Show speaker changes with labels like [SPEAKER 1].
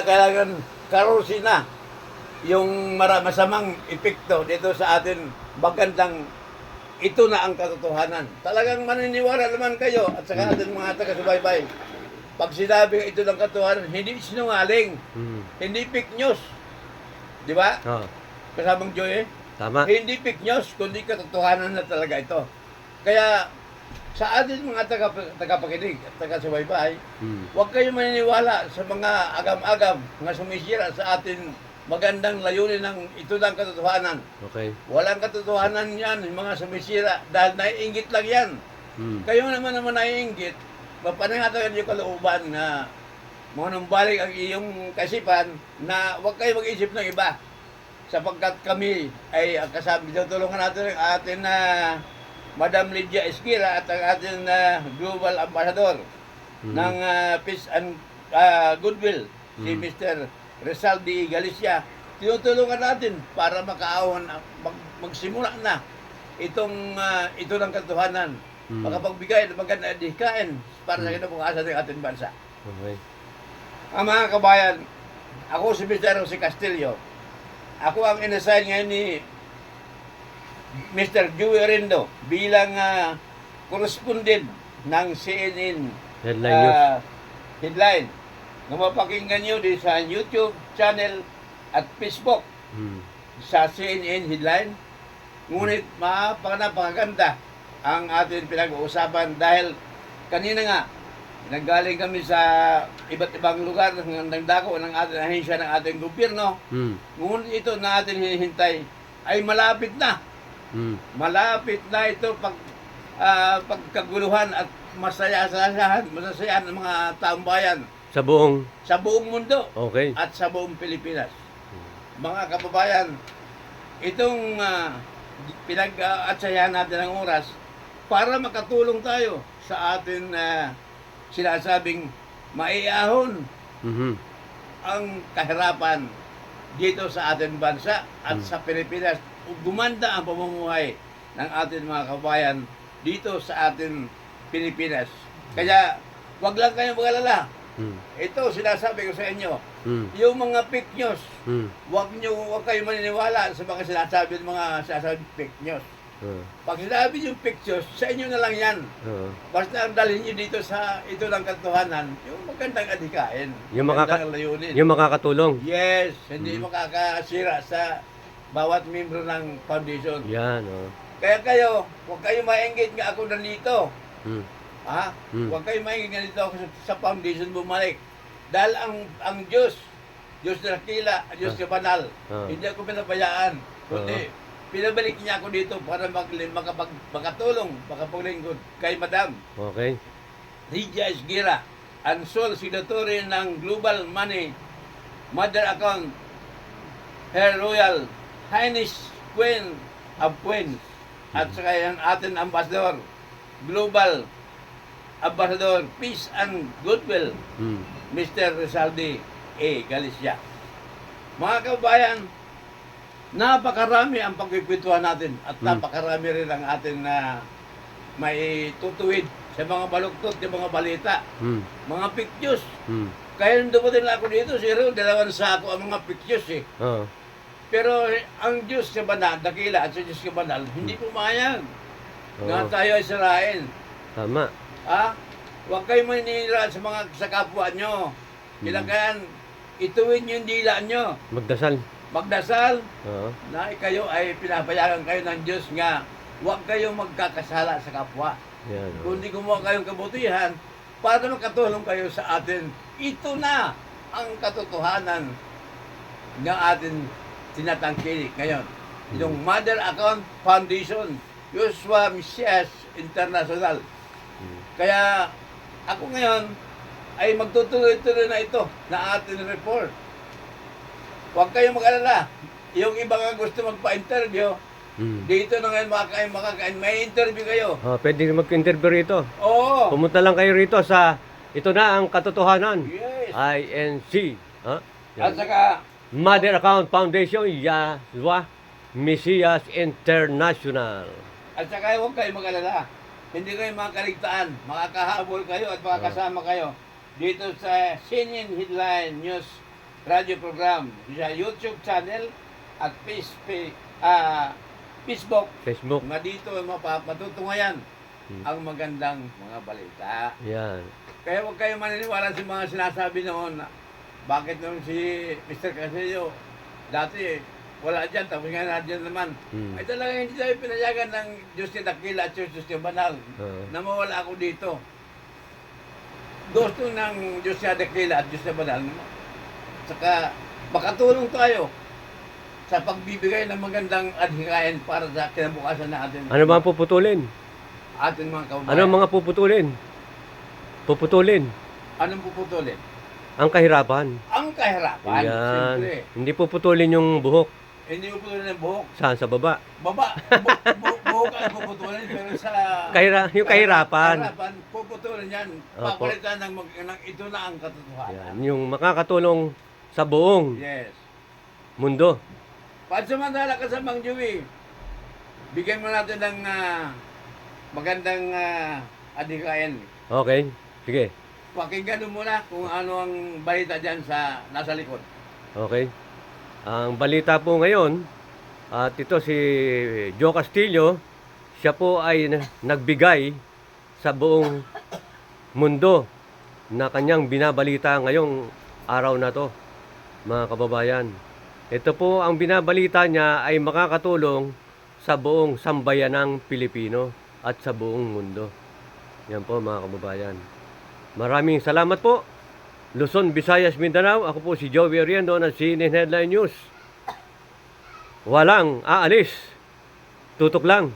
[SPEAKER 1] kailangan karusin na yung mara- masamang epekto dito sa atin magandang ito na ang katotohanan. Talagang maniniwala naman kayo at saka ating mga taga-subaybay. Pag sinabi ito ng katotohanan, hindi sinungaling,
[SPEAKER 2] Mm.
[SPEAKER 1] hindi fake news. Di ba?
[SPEAKER 2] Oh,
[SPEAKER 1] Kasamang Joy eh?
[SPEAKER 2] tama.
[SPEAKER 1] Hindi fake news, kundi katotohanan na talaga ito. Kaya sa atin mga taga, tagapakinig at taga-subaybay,
[SPEAKER 2] Mm.
[SPEAKER 1] Huwag kayong maniniwala sa mga agam-agam na sumisira sa atin magandang layunin ng ito ng katotohanan.
[SPEAKER 2] Okay.
[SPEAKER 1] Walang katotohanan yan, yung mga sumisira, dahil naiingit lang yan.
[SPEAKER 2] Mm.
[SPEAKER 1] Kayo naman naman naiingit, mapanangatan yung kalooban na manumbalik ang iyong kasipan na huwag kayo mag-isip ng iba. Sapagkat kami ay ang kasama, tutulungan natin ang atin na Madam Lydia Esquira at ang ating na Global Ambassador
[SPEAKER 2] Mm.
[SPEAKER 1] ng ah, Peace and ah, Goodwill, si
[SPEAKER 2] Mm.
[SPEAKER 1] Mr. Rizal de Galicia. Tinutulungan natin para makaawan, mag, magsimula na itong ah, ito ng katotohanan.
[SPEAKER 2] Mm.
[SPEAKER 1] Makapagbigay ng maganda adhikain para sa
[SPEAKER 2] Mm.
[SPEAKER 1] kinabukasan ng ating bansa.
[SPEAKER 2] Okay.
[SPEAKER 1] Ang mga kabayan, ako si Mr. Jose Castillo. Ako ang inassign ngayon ni Mr. Joey Rindo bilang ah, correspondent ng CNN
[SPEAKER 2] Headline news.
[SPEAKER 1] ah, headline na mapakinggan nyo din sa YouTube channel at Facebook
[SPEAKER 2] Mm.
[SPEAKER 1] sa CNN headline. Ngunit napakaganda ang ating pinag-uusapan dahil kanina nga naggaling kami sa iba't ibang lugar ng nagdako ng ating ahensya ng ating gobyerno.
[SPEAKER 2] Mm.
[SPEAKER 1] Ngunit ito na ating hinihintay ay malapit na.
[SPEAKER 2] Mm.
[SPEAKER 1] Malapit na ito pag ah, pagkaguluhan at masaya-sayahan, masasayahan ng mga taong bayan
[SPEAKER 2] Sa buong
[SPEAKER 1] sa buong mundo
[SPEAKER 2] Okay.
[SPEAKER 1] at sa buong Pilipinas. Mga kababayan, itong uh, pinag-atsayahan natin ng oras para makatulong tayo sa atin na sinasabing maiahon
[SPEAKER 2] Mhm.
[SPEAKER 1] ang kahirapan dito sa ating bansa at
[SPEAKER 2] Hmm.
[SPEAKER 1] sa Pilipinas. Gumanda ang pamumuhay ng ating mga kabayan dito sa ating Pilipinas. Kaya, wag lang kayong mag-alala.
[SPEAKER 2] Mm.
[SPEAKER 1] Ito, sinasabi ko sa inyo,
[SPEAKER 2] Mm.
[SPEAKER 1] yung mga fake news,
[SPEAKER 2] Mm.
[SPEAKER 1] Huwag niyo, huwag kayo maniniwala sa mga sinasabi ng mga sinasabi fake news.
[SPEAKER 2] Uh,
[SPEAKER 1] Pag sinabi yung news, sa inyo na lang yan.
[SPEAKER 2] uh,
[SPEAKER 1] Basta ang dalhin niyo dito sa ito ng katotohanan, yung magandang adhikain.
[SPEAKER 2] Yung makaka-
[SPEAKER 1] layunin.
[SPEAKER 2] yung makakatulong.
[SPEAKER 1] Yes, hindi
[SPEAKER 2] Mhm.
[SPEAKER 1] makakasira sa bawat membro ng foundation.
[SPEAKER 2] Yan. Oh.
[SPEAKER 1] Kaya kayo, huwag kayo maingit nga ako nandito.
[SPEAKER 2] Mm.
[SPEAKER 1] Ha?
[SPEAKER 2] Mm.
[SPEAKER 1] Huwag kayo maingit nga dito ako sa, sa foundation bumalik. Dahil ang ang Diyos, Diyos na nakila, Diyos na banal.
[SPEAKER 2] Ah.
[SPEAKER 1] Hindi ako pinabayaan. Kundi, pinabalik niya ako dito para mag, makapag, makatulong, makapaglingkod kay Madam
[SPEAKER 2] Okay.
[SPEAKER 1] Lydia Esguera, ang sole signatory ng Global Money Mother Account, Her Royal Highness Queen of Queens, at saka yung ating ambassador, Global Ambassador Peace and Goodwill,
[SPEAKER 2] Mm.
[SPEAKER 1] Mr. Rizaldi A. Galicia. Mga kabayan, napakarami ang pagkikwentuhan natin at
[SPEAKER 2] Hmm.
[SPEAKER 1] napakarami rin ang atin na may tutuwid sa mga baluktot, sa mga balita,
[SPEAKER 2] Mm.
[SPEAKER 1] mga pictures.
[SPEAKER 2] Mm.
[SPEAKER 1] Kaya nung dumating lang ako dito, zero, dalawang sako ang mga pictures eh.
[SPEAKER 2] Oh.
[SPEAKER 1] Pero eh, ang Diyos sa banal, dakila at sa Diyos sa banal, hindi pumayag na
[SPEAKER 2] Oo.
[SPEAKER 1] tayo ay sirain.
[SPEAKER 2] Tama.
[SPEAKER 1] Ha? Huwag kayo maninira sa mga sa kapwa nyo.
[SPEAKER 2] Hmm.
[SPEAKER 1] Kailangan ituwin yung dila nyo.
[SPEAKER 2] Magdasal.
[SPEAKER 1] Magdasal
[SPEAKER 2] Oo.
[SPEAKER 1] na kayo ay pinapayagan kayo ng Diyos nga huwag kayong magkakasala sa kapwa.
[SPEAKER 2] Yan. Oh.
[SPEAKER 1] Kundi gumawa kayong kabutihan para makatulong kayo sa atin. Ito na ang katotohanan ng atin tinatangkilik ngayon. Yung Mother Account Foundation, Joshua Mesias International.
[SPEAKER 2] Mm.
[SPEAKER 1] Kaya ako ngayon ay magtutuloy-tuloy na ito na ating report. Huwag kayong mag-alala. Yung iba nga gusto magpa-interview,
[SPEAKER 2] Mm.
[SPEAKER 1] dito na ngayon makakain, makakain. May interview kayo.
[SPEAKER 2] Oh, pwede mag-interview rito.
[SPEAKER 1] Oo.
[SPEAKER 2] Pumunta lang kayo rito sa ito na ang katotohanan.
[SPEAKER 1] Yes.
[SPEAKER 2] INC. Ha?
[SPEAKER 1] At saka,
[SPEAKER 2] Mother Account Foundation Yahwa Mesias International.
[SPEAKER 1] at saka huwag kayo mag-alala. Hindi kayo makakaligtaan. Makakahabol kayo at makakasama kayo dito sa CNN Headline News radio program sa YouTube channel at Facebook, ah, Facebook
[SPEAKER 2] Facebook.
[SPEAKER 1] nga dito matutungayan
[SPEAKER 2] Hmm.
[SPEAKER 1] ang magandang mga balita.
[SPEAKER 2] Yan.
[SPEAKER 1] Kaya huwag kayo maniniwala sa mga sinasabi noon bakit noon si Mr. Casillo dati wala dyan, tapos nga nandiyan naman.
[SPEAKER 2] Hmm.
[SPEAKER 1] Ay talaga hindi tayo pinayagan ng Diyos ni Dakila at Diyos ni Banal
[SPEAKER 2] Oo.
[SPEAKER 1] na mawala ako dito. Gusto ng Diyos ni Dakila at Diyos ni Banal. Saka makatulong tayo sa pagbibigay ng magandang adhikain para sa kinabukasan natin.
[SPEAKER 2] Ano ba ang puputulin?
[SPEAKER 1] Atin mga kababayan.
[SPEAKER 2] Ano mga puputulin? Puputulin.
[SPEAKER 1] Anong puputulin?
[SPEAKER 2] Ang kahirapan.
[SPEAKER 1] Ang kahirapan,
[SPEAKER 2] Yan.
[SPEAKER 1] siyempre.
[SPEAKER 2] Hindi puputulin yung buhok.
[SPEAKER 1] Hindi puputulin ng buhok.
[SPEAKER 2] Saan? Sa baba.
[SPEAKER 1] Baba, bu, bu, buhok ang puputulin, pero sa...
[SPEAKER 2] Kahira, yung kahirapan.
[SPEAKER 1] Kahirapan, puputulin yan.
[SPEAKER 2] Opo.
[SPEAKER 1] Papalitan ng, mag, ng ito na ang katotohanan.
[SPEAKER 2] Yan. Yung makakatulong sa buong
[SPEAKER 1] Yes.
[SPEAKER 2] mundo.
[SPEAKER 1] Pansamantala ka sa Mang Joey, bigyan mo natin ng ah, magandang uh, adhikain.
[SPEAKER 2] Okay. Sige.
[SPEAKER 1] Pakinggan mo muna kung ano ang balita dyan sa nasa likod.
[SPEAKER 2] Okay. Ang balita po ngayon, at ito si Joe Castillo, siya po ay na- nagbigay sa buong mundo na kanyang binabalita ngayong araw na to, mga kababayan. Ito po ang binabalita niya ay makakatulong sa buong sambayanang Pilipino at sa buong mundo. Yan po mga kababayan. Maraming salamat po. Luzon, Visayas, Mindanao. Ako po si Joey Ariendo ng CNN Headline News. Walang aalis. Tutok lang.